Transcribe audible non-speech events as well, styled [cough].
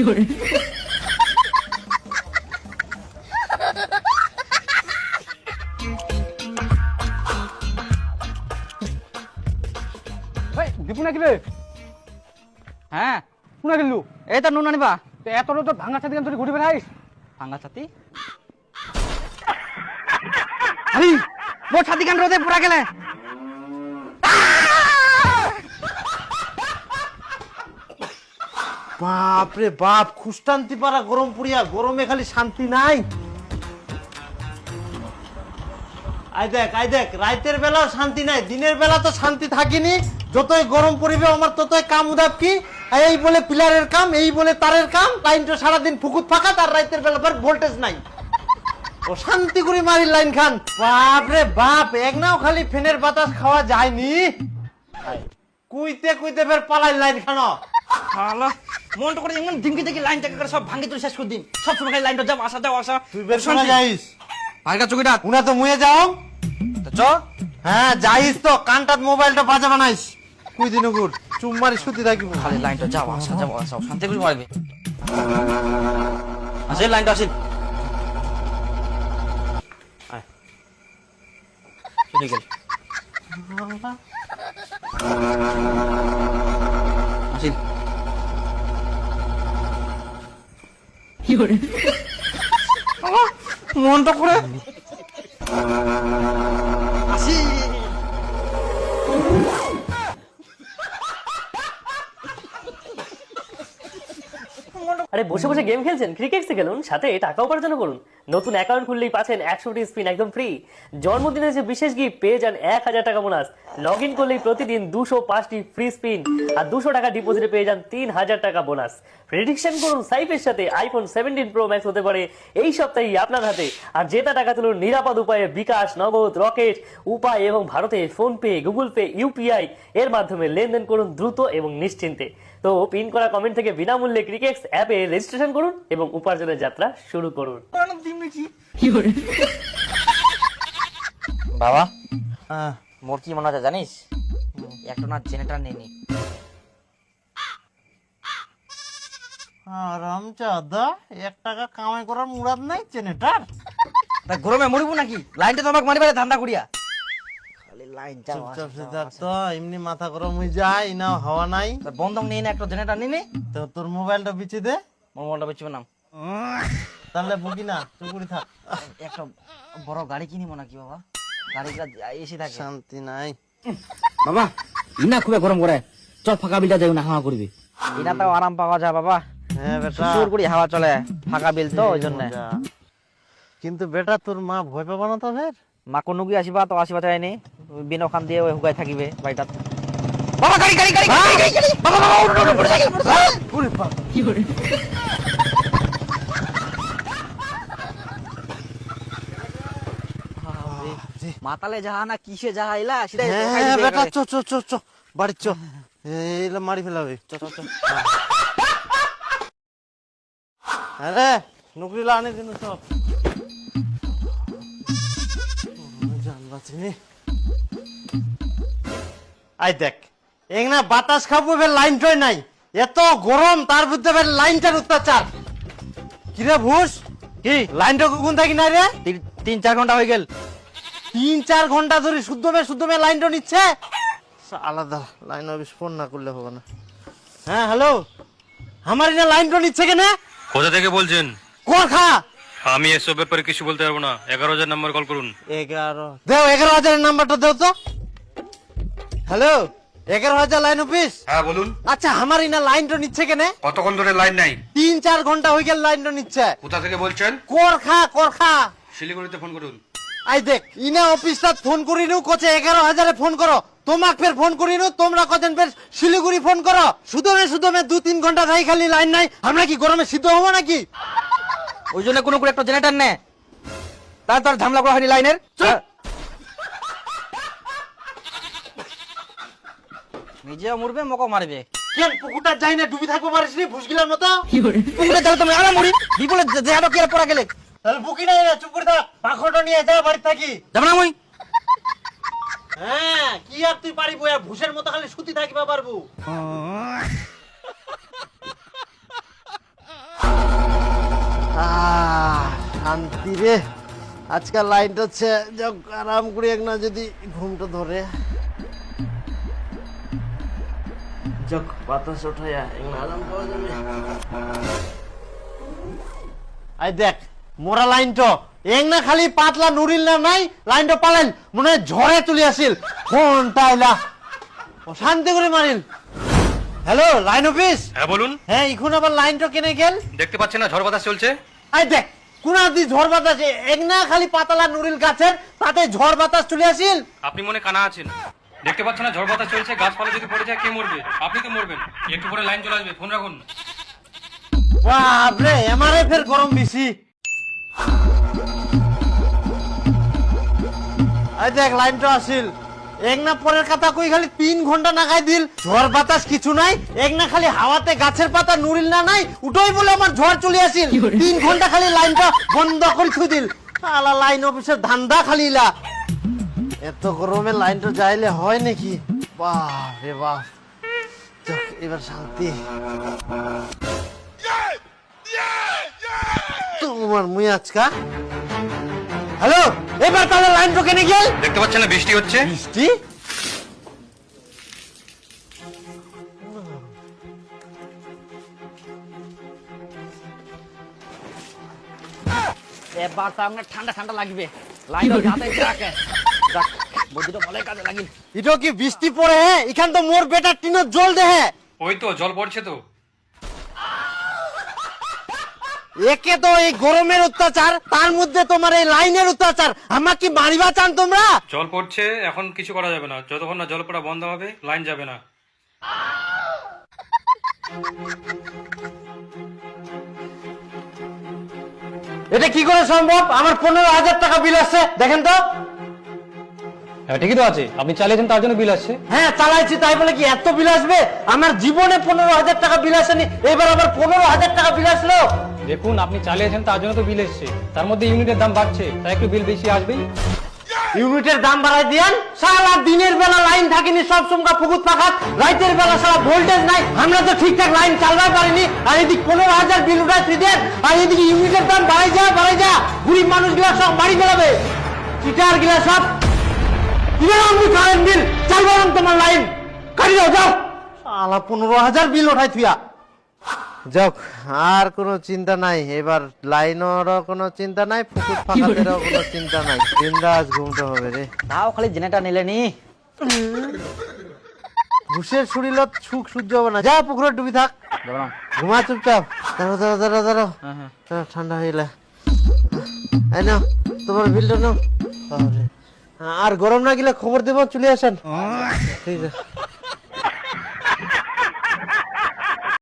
এই দীপু নাকি রে হ্যাঁ কোনা গেলু এই তো নুন আনিবা। তো এত তো ভাঙা ছাতি গান তুই ঘুরে বেড়াইস ভাঙ্গা ছাতি? আরে মোর ছাতি কান রোদে পুরা গেলে? বাপ রে বাপ খুস্টান্তি পারা গরম পুরিয়া গরমে খালি শান্তি নাই। আই দেখ আই দেখ রাতের বেলাও শান্তি নাই দিনের বেলা তো শান্তি থাকিনি যতই গরম পড়িবে আমার ততই কাম উদাব কি? এই বলে পিলারের কাম এই বলে তারের কাম লাইন তো সারাদিন ফুকুত ফাঁকা তার রাতের বেলা পর ভোল্টেজ নাই। ও শান্তি করে মারি লাইন খান। বাপ রে বাপ এক নাও খালি ফ্যানের বাতাস খাওয়া যায়নি। কুইতে কুইতে ফের পালাই লাইন খানো। হালা মনটা করে এমন দিনকে দেখি লাইন টাকা করে সব ভাঙি তুই শেষ করে দিন। সব সময় খালি লাইনটা যাও আসা যাও আসা। তুই বের শোনা যাইস? ভাইকা চুকিটা উনা তো মুয়ে যাও। তো চ। হ্যাঁ যাইস তো কানটাত মোবাইলটা বাজা বানাইস। কুই দিন গুড় চুম্মারি সুতি থাকিব খালি লাইনটা যাও আসা যাও আসা শান্তি করে মারবে আসে লাইনটা আসেন আয়। চলে গেল। আসেন মনটা করে [laughs] [laughs] [laughs] আরে বসে বসে গেম খেলছেন ক্রিকেট খেলুন, সাথে টাকা উপার্জন করুন। নতুন অ্যাকাউন্ট খুললেই পাচ্ছেন একশোটি স্পিন একদম ফ্রি জন্মদিনের যে বিশেষ গিফট পেয়ে যান এক হাজার টাকা বোনাস লগ ইন করলেই প্রতিদিন দুশো পাঁচটি ফ্রি স্পিন আর দুশো টাকা ডিপোজিটে পেয়ে যান তিন হাজার টাকা বোনাস প্রেডিকশন করুন সাইফের সাথে আইফোন সেভেন্টিন প্রো ম্যাক্স হতে পারে এই সপ্তাহেই আপনার হাতে। আর জেতা টাকা তুলুন নিরাপদ উপায়ে বিকাশ, নগদ, রকেট, উপায় এবং ভারতে ফোনপে গুগল পে ইউপিআই এর মাধ্যমে লেনদেন করুন দ্রুত এবং নিশ্চিন্তে। তো পিন করা কমেন্ট থেকে বিনামূল্যে ক্রিকেট অ্যাপে রেজিস্ট্রেশন করুন এবং উপার্জনের যাত্রা শুরু করুন। বাবা হ্যাঁ। মোর কি মনে আছে জানিস? একটা না জেনারেটার নেই আরাম চাঁদা এক টাকা কামাই করার মুরাদ নাই চেনেটার তা গরমে মরিব নাকি? লাইনটা তো আমাকে মারিবারে ধান্দা করিয়া। খালি লাইন চুপচাপ সে থাকতো এমনি মাথা গরম হয়ে যায় না হাওয়া নাই। বন্ধক নিয়ে না একটা জেনারেটার নিয়ে নে। তো তোর মোবাইলটা বিচে দে। মনটা বেচবে নাম তাহলে বুকি না চুপুরি থাক। একটা বড় গাড়ি কিনিব নাকি বাবা? গাড়িটা এসে থাকে। শান্তি নাই। বাবা ইনা খুবই গরম করে। চল ফাঁকা বিলটা যাই না হাওয়া করবি। এটা তাও আরাম পাওয়া যায় বাবা। হ্যাঁ বেটা। সুর করি হাওয়া চলে। ফাঁকা বিল তো ওই জন্য। কিন্তু বেটা তোর মা ভয় পাবা না তো ফের? মা কোনো কি আসিবা তো আসিবা চাইনি বিন ওখান দিয়ে ওই হুগাই থাকিবে বাড়িটা বাবা গাড়ি গাড়ি গাড়ি গাড়ি গাড়ি বাবা বাবা উঠ উঠ মোটরসাইকেল মোটরসাইকেল মাতালে যাহা না কিসে যাহা এলা সেটাই হ্যাঁ বেটা। চ চ চ চ বাড়ি চ। এইলা মারি ফেলাবে। চ চ চ। আরে নুকরিলা আনে দিন সব বাঁচিনি আই দেখ এক না বাতাস খাব ফের লাইন টয় নাই। এত গরম তার মধ্যে ফের লাইনটার অত্যাচার। কিরে ভুস কি? লাইনটা কখন থাকি না রে? তিন- চার ঘণ্টা হয়ে গেল। তিন চার ঘণ্টা ধরে শুদ্ধ মে শুদ্ধ মে লাইনটা নিচ্ছে? আলাদা লাইন অফিস ফোন না করলে হবে না। হ্যাঁ হ্যালো? আমার এটা লাইনটা নিচ্ছে কেন? কোথা থেকে বলছেন? কোরখা আমি এসব ব্যাপারে কিছু বলতে পারব না। এগারো হাজার নাম্বার কল করুন। এগারো। দেও এগারো হাজারের নাম্বারটা দেও তো। হ্যালো এগারো হাজার লাইন অফিস হ্যাঁ বলুন। আচ্ছা আমার ইনা লাইনটা নিচ্ছে কেন? কতক্ষণ ধরে লাইন নাই? তিন চার ঘণ্টা হয়ে গেল লাইনটা নিচ্ছে। কোথা থেকে বলছেন? কোরখা কোরখা। শিলিগুড়িতে ফোন করুন। আই দেখ ইনা অফিসটা ফোন করি নু কোচে এগারো হাজারে ফোন করো। তোমাক ফের ফোন করি নু তোমরা কজন ফের শিলিগুড়ি ফোন করো। সুদমে সুদমে দু তিন ঘণ্টা নাই খালি লাইন নাই। আমরা কি গরমে সিদ্ধ হব নাকি? ওই জন্য কোনো করে একটা জেনারেটর নে। তার তোর ঝামেলা করা হয়নি লাইনের? নিজেও মরবে মকও মারবে। কেন পুকুরটা যাই না ডুবি থাকব পারিস নি ভুসগিলার মতো পুকুরে যাও তুমি আরাম মরি। বিপুলে যেহাটা কি পড়া গেলে? তাহলে বুকি নাই না চুপ করে থাক। পাখরটা নিয়ে যা বাড়ি থাকি। যাব না মই হ্যাঁ কি আর তুই পারিব? আর ভুসের মতো খালি সুতি থাকিবা পারব। শান্তি রে। আজকাল লাইনটা হচ্ছে আরাম করে এক না যদি ঘুমটা ধরে। যাক বাতাস ওঠাইয়া আরাম পাওয়া যাবে। আই দেখ মোরা লাইন তো। না খালি পাতলা নুরিল না নাই লাইনটা পালাইল। মনে হয় ঝড়ে তুলি আসিল। ফোনটা আইলা। শান্তি করে মারিল। Hello line office? হ্যাঁ বলুন। হ্যাঁ এখন আবার লাইনটা কেনে গেল? দেখতে পাচ্ছেন না ঝড় বাতাস চলছে। আই দেখ কোনা দি ঝড় বাতাস এক না খালি পাতলা নুরিল গাছের তাতে ঝড় বাতাস চলে আসিল। আপনি মনে কানা আছেন? দেখতে পাচ্ছেন না ঝড় বাতাস চলছে গাছপালা যদি পড়ে যায় কে মরবে? আপনি তো মরবেন। একটু পরে লাইন চলে আসবে ফোন রাখুন। বাপরে আমারে ফের গরম বেশি। আই দেখ লাইনটা আসিল। এক না পরের কথা কই খালি তিন ঘণ্টা নাগাই দিল। ঝড় বাতাস কিছু নাই এক না খালি হাওয়াতে গাছের পাতা নুরিল না নাই উঠোই বলে আমার ঝড় চলে আসিল। তিন ঘণ্টা খালি লাইনটা বন্ধ করে থুই দিল। আলা লাইন অফিসের ধান্দা খালি ইলা। এত গরমে লাইনটা যাইলে হয় নাকি? বাপ। রে বাপ এবার শান্তি। তোমার মুই আজকা হ্যালো এবার তাহলে লাইন ঢোকে নি গেল দেখতে পাচ্ছেন না বৃষ্টি হচ্ছে? বৃষ্টি? এবার তো আপনার ঠান্ডা ঠান্ডা লাগবে। লাইন রাখে। যাক ভালোই কাজে লাগিল। এটা কি বৃষ্টি পড়ে হ্যাঁ? এখান তো মোর বেটার টিনের জল দেহে ওই তো জল পড়ছে তো। একে তো এই গরমের অত্যাচার তার মধ্যে তোমার এই লাইনের অত্যাচার। আমার কি মারিবা চান তোমরা? জল পড়ছে এখন কিছু করা যাবে না। যতক্ষণ না জল পড়া বন্ধ হবে লাইন যাবে না। এটা কি করে সম্ভব? আমার পনেরো হাজার টাকা বিল আসছে। দেখেন তো। হ্যাঁ ঠিকই তো আছে। আপনি চালিয়েছেন তার জন্য বিল আসছে। হ্যাঁ চালাইছি তাই বলে কি এত বিল আসবে? আমার জীবনে পনেরো হাজার টাকা বিল আসেনি। এবার আবার পনেরো হাজার টাকা বিল আসলো। দেখুন, আপনি চালিয়েছেন, তার জন্য তো বিল এসছে। তার মধ্যে ইউনিটের দাম বাড়ছে, তাই একটু বিল বেশি আসবেই। ইউনিটের দাম বাড়াই দিয়ান, সারা দিনের বেলা লাইন থাকেনি, সব সময় ফুকুত পাখাত রাতের বেলা সারা ভোল্টেজ নাই, আমরা তো ঠিকঠাক লাইন চালাতে পারিনি, আর এদিকে পনেরো হাজার বিল উঠাচ্ছি দেন আর এদিকে ইউনিটের দাম বাড়াই যা বাড়াই যা, গরিব মানুষগুলা সব বাড়ি বেড়াবে। চিটার গিলা সব কীভাবে আমি কারেন্ট বিল চালবো না তোমার লাইন কাটি দাও, যাও। সালা পনেরো হাজার বিল ওঠাই থুয়া। যাক আর কোনো চিন্তা নাই। এবার লাইনেরও কোনো চিন্তা নাই ফুকুত ফাঁকাতেরও কোনো চিন্তা নাই। বিন্দাস ঘুমতে হবে রে। তাও খালি জেনেটা নিলে নি। ঘুষের শরীরত সুখ সহ্য হবে না। যা পুকুরে ডুবি থাক। ঘুমা চুপচাপ। দাঁড়াও দাঁড়াও দাঁড়াও দাঁড়াও। দাঁড়াও, ঠান্ডা হইলে এই নাও তোমার বিলটা নাও। আর গরম না গেলে খবর দেবো চলে আসেন। ঠিক আছে।